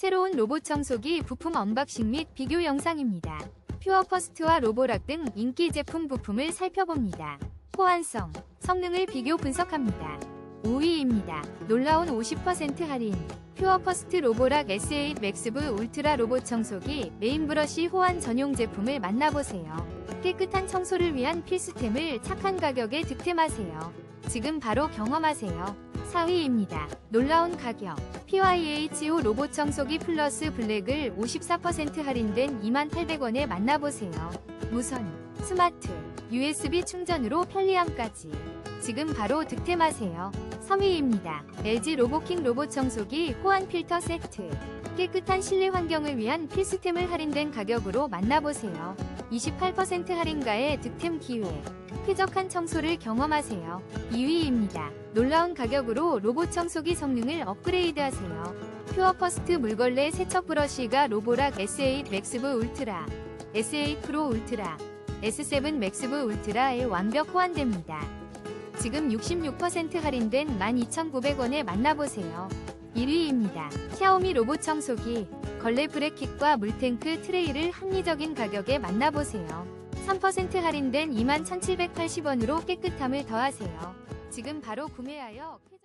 새로운 로봇 청소기 부품 언박싱 및 비교 영상입니다. 퓨어퍼스트와 로보락 등 인기 제품 부품을 살펴봅니다. 호환성, 성능을 비교 분석합니다. 5위입니다. 놀라운 50% 할인. 퓨어퍼스트 로보락 S8 맥스브 울트라 로봇 청소기 메인 브러쉬 호환 전용 제품을 만나보세요. 깨끗한 청소를 위한 필수템을 착한 가격에 득템하세요. 지금 바로 경험하세요. 4위입니다. 놀라운 가격. PYHO 로봇 청소기 플러스 블랙을 54% 할인된 2800원에 만나보세요. 무선, 스마트, USB 충전으로 편리함까지. 지금 바로 득템하세요. 3위입니다. LG 로보킹 로봇 청소기 호환 필터 세트. 깨끗한 실내 환경을 위한 필수템을 할인된 가격으로 만나보세요. 28% 할인가의 득템 기회. 쾌적한 청소를 경험하세요. 2위입니다. 놀라운 가격으로 로봇 청소기 성능을 업그레이드하세요. 퓨어 퍼스트 물걸레 세척 브러쉬가 로보락 S8 맥스브 울트라, S8 프로 울트라, S7 맥스브 울트라에 완벽 호환됩니다. 지금 66% 할인된 12,900원에 만나보세요. 1위입니다. 샤오미 로봇 청소기, 걸레 브레킷과 물탱크 트레이를 합리적인 가격에 만나보세요. 3% 할인된 21,780원으로 깨끗함을 더하세요. 지금 바로 구매하여 쾌-